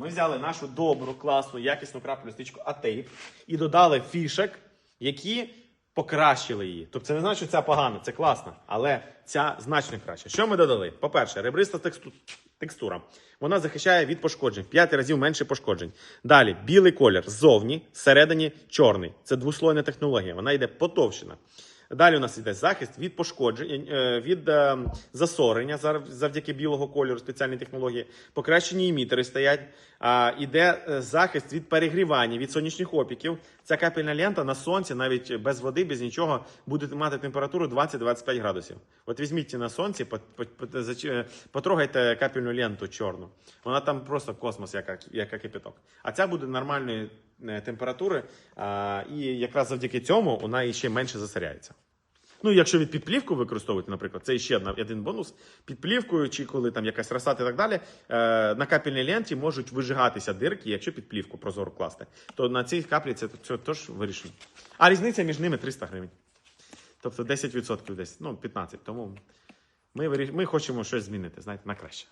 Ми взяли нашу добру, класну, якісну краплю стичку Атейп і додали фішек, які покращили її. Тобто це не значить, що ця погана, це класна, але ця значно краще. Що ми додали? По-перше, ребриста тексту- текстура. Вона захищає від пошкоджень, 5 разів менше пошкоджень. Далі білий колір ззовні, всередині чорний. Це двослойна технологія. Вона йде потовщена. Далі у нас йде захист від пошкоджень, е, від е, засорення завдяки білого кольору спеціальні технології. Покращені імітери стоять. Іде е, захист від перегрівання, від сонячних опіків. Ця капельна лента на сонці, навіть без води, без нічого, буде мати температуру 20-25 градусів. От візьміть на сонці, потрогайте капельну ленту чорну. Вона там просто космос, яка, яка кипяток. А ця буде нормальної е, температури, і якраз завдяки цьому вона ще менше засоряється. Ну, якщо від підплівку використовувати, наприклад, це ще один бонус. Підплівкою, чи коли там якась розсада і так далі, е, на капельній ленті можуть вижигатися дирки, якщо підплівку прозору класти. То на цій каплі це, теж вирішено. А різниця між ними 300 гривень. Тобто 10% десь, ну 15%. Тому ми, ми хочемо щось змінити, знаєте, на краще.